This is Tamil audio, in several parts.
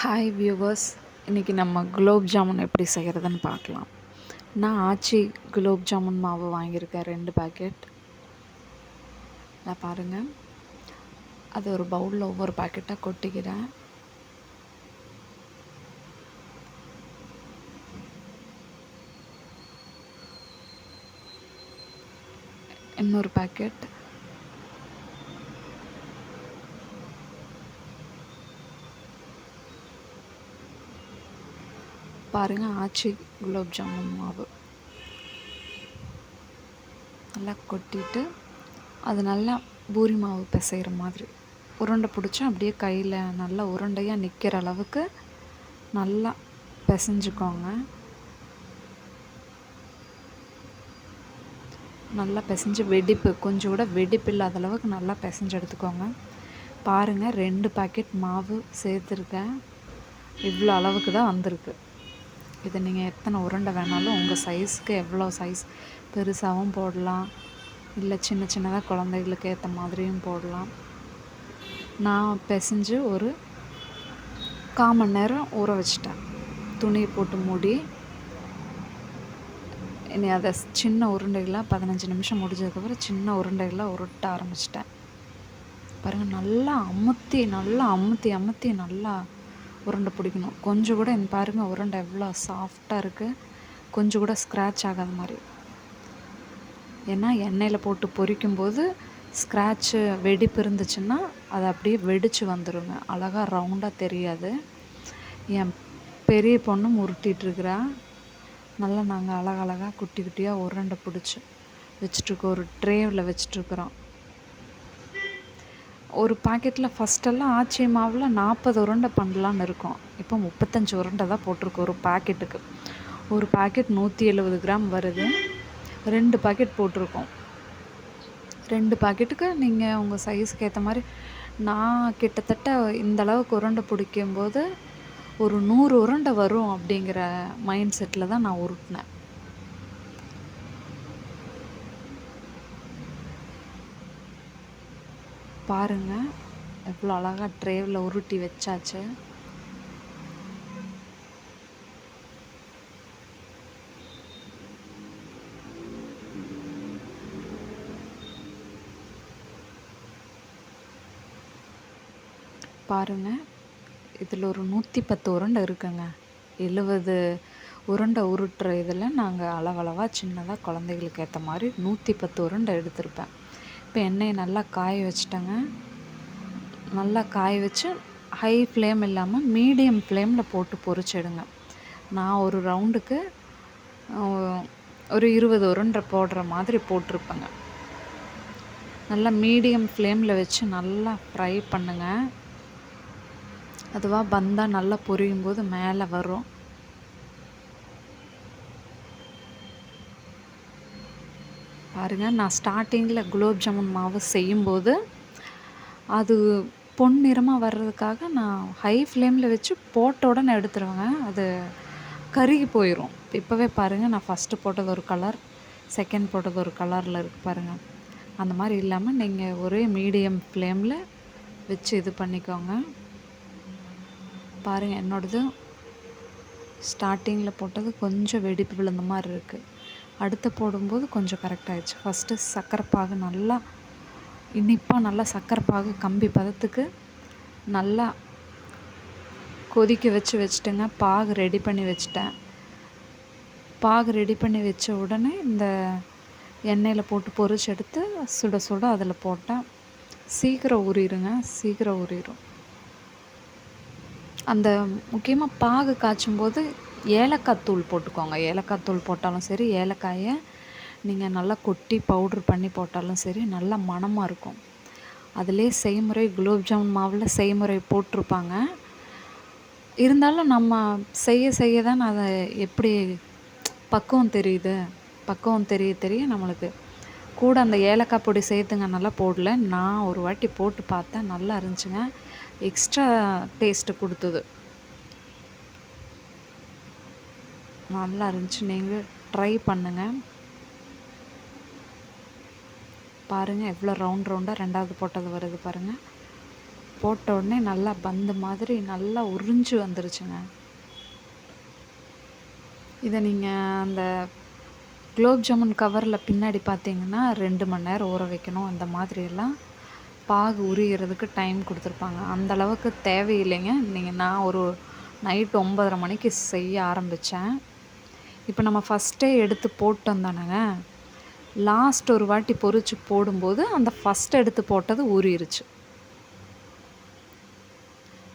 ஹாய் வியூவர்ஸ் இன்றைக்கி நம்ம குலோப் ஜாமுன் எப்படி செய்கிறதுன்னு பார்க்கலாம். நான் ஆச்சி குலோப் ஜாமுன் மாவு வாங்கியிருக்கேன் ரெண்டு பேக்கெட் நான் பாருங்கள் அது ஒரு பவுலில் ஒவ்வொரு பேக்கெட்டாக கொட்டிக்கிறேன். இன்னொரு பேக்கெட் பாருங்கள் ஆச்சி குலோப் ஜாமுன் மாவு. நல்லா கொட்டிட்டு அது நல்லா பூரி மாவு பிசைகிற மாதிரி. உருண்டை பிடிச்சி அப்படியே கையில் நல்லா உருண்டையாக நிற்கிற அளவுக்கு நல்லா பிசைஞ்சுக்கோங்க. நல்லா பிசைஞ்சு வெடிப்பு கொஞ்சம் கூட வெடிப்பு இல்லாத அளவுக்கு நல்லா பிசைஞ்சு எடுத்துக்கோங்க. பாருங்கள் ரெண்டு பாக்கெட் மாவு சேர்த்துருக்கேன். இவ்வளோ அளவுக்கு தான் வந்திருக்கு. இதை நீங்கள் எத்தனை உருண்டை வேணாலும் உங்கள் சைஸ்க்கு எவ்வளோ சைஸ் பெருசாகவும் போடலாம். இல்லை சின்ன சின்னதாக குழந்தைகளுக்கு ஏற்ற மாதிரியும் போடலாம். நான் பிசைஞ்சு ஒரு கால் மணி நேரம் ஊற வச்சிட்டேன். துணியை போட்டு மூடி. இனி அதை சின்ன உருண்டைகளாக பதினஞ்சு நிமிஷம் முடிஞ்சதுக்கப்புறம் சின்ன உருண்டைகளாக உருட்ட ஆரம்பிச்சிட்டேன். பாருங்கள் நல்லா அமுத்தி நல்லா அமுத்தி அமுத்தி நல்லா உருண்டை பிடிக்கணும். கொஞ்சம் கூட இந்த பாருங்கள் உருண்டை எவ்வளோ சாஃப்டாக இருக்குது கொஞ்சம் கூட ஸ்க்ராட்ச் ஆகாத மாதிரி. ஏன்னா எண்ணெயில் போட்டு பொரிக்கும்போது ஸ்க்ராட்சு வெடிப்பு இருந்துச்சுன்னா அது அப்படியே வெடித்து வந்துடுங்க அழகாக ரவுண்டாக தெரியாது. என் பெரிய பொண்ணும் உருட்டிகிட்ருக்குறா நல்லா நாங்கள் அழகழகாக குட்டி குட்டியாக உருண்டை பிடிச்சி வச்சுட்ருக்கோம் ஒரு ட்ரேவில் வச்சுட்ருக்குறோம் ஒரு பாக்கெட்டில் ஃபஸ்ட்டெல்லாம் ஆச்சி மாவில் நாற்பது உருண்டை பண்ணலான்னு இருக்கும். இப்போ முப்பத்தஞ்சு உருண்டை தான் போட்டிருக்கோம் ஒரு பாக்கெட்டுக்கு ஒரு பாக்கெட் நூற்றி எழுபது கிராம் வருது. ரெண்டு பாக்கெட் போட்டிருக்கோம். ரெண்டு பாக்கெட்டுக்கு நீங்கள் உங்கள் சைஸுக்கு ஏற்ற மாதிரி நான் கிட்டத்தட்ட இந்த அளவுக்கு உருண்டை பிடிக்கும்போது ஒரு நூறு உருண்டை வரும் அப்படிங்கிற மைண்ட் செட்டில் தான் நான் உருட்டினேன். பாருங்கள் எவ்வளோ அழகாக ட்ரேவில் உருட்டி வச்சாச்சு. பாருங்கள் இதில் ஒரு நூற்றி பத்து உருண்டை இருக்குங்க. எழுபது உருண்டை உருட்டுற இதில் நாங்கள் அளவளவாக சின்னதாக குழந்தைகளுக்கு ஏற்ற மாதிரி நூற்றி பத்து உருண்டை எடுத்திருப்பேன். இப்போ எண்ணெயை நல்லா காய வச்சுட்டேங்க. நல்லா காய வச்சு ஹை ஃப்ளேம் இல்லாமல் மீடியம் ஃப்ளேமில் போட்டு பொரிச்சிடுங்க. நான் ஒரு ரவுண்டுக்கு ஒரு இருபது உருண்டை போடுற மாதிரி போட்டிருப்பேங்க. நல்லா மீடியம் ஃப்ளேமில் வச்சு நல்லா ஃப்ரை பண்ணுங்கள் அதுவாக பந்தாக நல்லா பொரியும் போது மேலே வரும். பாருங்கள் நான் ஸ்டார்டிங்கில் குலோப் ஜாமுன் மாவு செய்யும்போது அது பொன்னிறமாக வர்றதுக்காக நான் ஹை ஃப்ளேமில் வச்சு போட்ட உடனே எடுத்துருவேங்க. அது கருகி போயிடும் இப்போவே பாருங்கள் நான் ஃபஸ்ட்டு போட்டது ஒரு கலர் செகண்ட் போட்டது ஒரு கலரில் இருக்குது பாருங்கள் அந்த மாதிரி இல்லாமல் நீங்கள் ஒரே மீடியம் ஃப்ளேமில் வச்சு இது பண்ணிக்கோங்க. பாருங்கள் என்னோடது ஸ்டார்டிங்கில் போட்டது கொஞ்சம் வெடிப்பு விழுந்த மாதிரி இருக்குது அடுத்து போடும்போது கொஞ்சம் கரெக்டாகிடுச்சு ஃபஸ்ட்டு சர்க்கரை பாகு நல்லா இனிப்பாக நல்லா சர்க்கரை பாகு கம்பி பதத்துக்கு நல்லா கொதிக்க வச்சு வச்சுட்டேங்க. பாகு ரெடி பண்ணி வச்சுட்டேன். பாகு ரெடி பண்ணி வச்ச உடனே இந்த எண்ணெயில் போட்டு பொறிச்சு எடுத்து சுட சுட அதில் போட்டேன். சீக்கிரம் ஊறிடுங்க சீக்கிரம் ஊறிடும் அந்த முக்கியமாக பாகு காய்ச்சும் போது ஏலக்காய் தூள் போட்டுக்கோங்க. ஏலக்காய் தூள் போட்டாலும் சரி ஏலக்காயை நீங்கள் நல்லா கொட்டி பவுட்ரு பண்ணி போட்டாலும் சரி நல்லா மணமாக இருக்கும். அதிலே செய்முறை குலோப் ஜாமுன் மாவில் செய்முறை போட்டிருப்பாங்க. இருந்தாலும் நம்ம செய்ய செய்ய தான் அதை எப்படி பக்குவம் தெரியுது? பக்குவம் தெரிய தெரிய நம்மளுக்கு கூட அந்த ஏலக்காய் பொடி சேர்த்துங்க நல்லா போடல. நான் ஒரு வாட்டி போட்டு பார்த்தேன் நல்லா இருந்துச்சுங்க. எக்ஸ்ட்ரா டேஸ்ட்டு கொடுத்தது. நல்லா இருந்துச்சு நீங்கள் ட்ரை பண்ணுங்கள் பாருங்கள் எவ்வளோ ரவுண்ட் ரவுண்டாக ரெண்டாவது போட்டது வருது பாருங்கள் போட்ட உடனே நல்லா பந்து மாதிரி நல்லா உறிஞ்சு வந்துருச்சுங்க. இதை நீங்கள் அந்த குலோப் ஜாமுன் கவரில் பின்னாடி பார்த்தீங்கன்னா ரெண்டு மணி நேரம் ஊற வைக்கணும். அந்த மாதிரியெல்லாம் பாகு உரியறதுக்கு டைம் கொடுத்துருப்பாங்க. அந்த அளவுக்கு தேவையில்லைங்க. நீங்கள் நான் ஒரு நைட் ஒம்பதரை மணிக்கு செய்ய ஆரம்பித்தேன் இப்போ நம்ம ஃபஸ்ட்டே எடுத்து போட்டோம் தானேங்க? லாஸ்ட் ஒரு வாட்டி பொறிச்சு போடும்போது அந்த ஃபஸ்ட் எடுத்து போட்டது ஊறிடுச்சு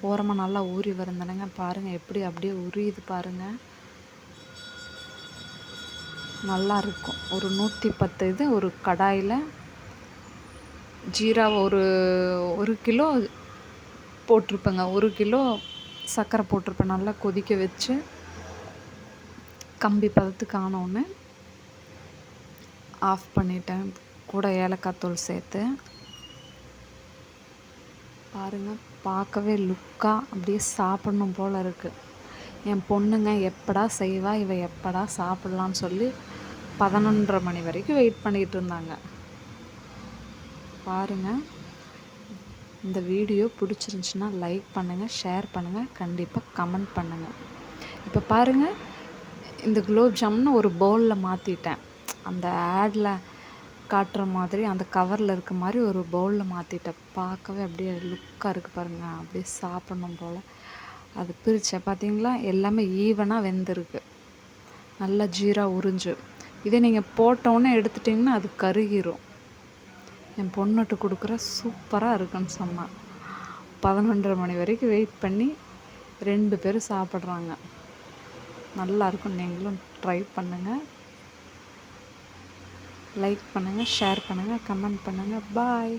ஓரமாக நல்லா ஊறி வருந்தானுங்க. பாருங்கள் எப்படி அப்படியே உரியுது பாருங்கள் நல்லா இருக்கும். ஒரு நூற்றி பத்து இது ஒரு கடாயில் ஜீரா ஒரு ஒரு கிலோ போட்டிருப்பேங்க. ஒரு கிலோ சர்க்கரை போட்டிருப்பேன். நல்லா கொதிக்க வச்சு கம்பி பதத்துக்கு ஒன்று ஆஃப் பண்ணிட்டேன். கூட ஏலக்காய் தூள் சேர்த்து. பாருங்கள் பார்க்கவே லுக்காக அப்படியே சாப்பிட்ணும் போல் இருக்குது என் பொண்ணுங்க எப்படா செய்வா இவ எப்படா சாப்பிட்லான்னு சொல்லி பதினொன்றரை மணி வரைக்கும் வெயிட் பண்ணிகிட்டு இருந்தாங்க. பாருங்கள் இந்த வீடியோ பிடிச்சிருந்துச்சின்னா லைக் பண்ணுங்கள் ஷேர் பண்ணுங்கள் கண்டிப்பாக கமெண்ட் பண்ணுங்கள் இப்போ பாருங்கள் இந்த குலோப் ஜாமுன் ஒரு பவுலில் மாற்றிட்டேன் அந்த ஆடில் காட்டுற மாதிரி அந்த கவரில் இருக்க மாதிரி ஒரு பவுலில் மாற்றிட்டேன் பார்க்கவே அப்படியே லுக்காக இருக்குது பாருங்கள் அப்படியே சாப்பிட்ணும் போல். அது பிரித்தேன் பார்த்தீங்களா? எல்லாமே ஈவனாக வெந்திருக்கு. நல்லா ஜீரா உறிஞ்சு. இதே நீங்கள் போட்டோன்னே எடுத்துட்டிங்கன்னா அது கருகிரும். என் பொண்ணுட்டு கொடுக்குற சூப்பராக இருக்குன்னு சொன்னான் பதினொன்றரை மணி வரைக்கும் வெயிட் பண்ணி ரெண்டு பேரும் சாப்பிட்றாங்க. நல்லாயிருக்கும். நீங்களும் ட்ரை பண்ணுங்கள் லைக் பண்ணுங்கள் ஷேர் பண்ணுங்கள் கமெண்ட் பண்ணுங்கள் பாய்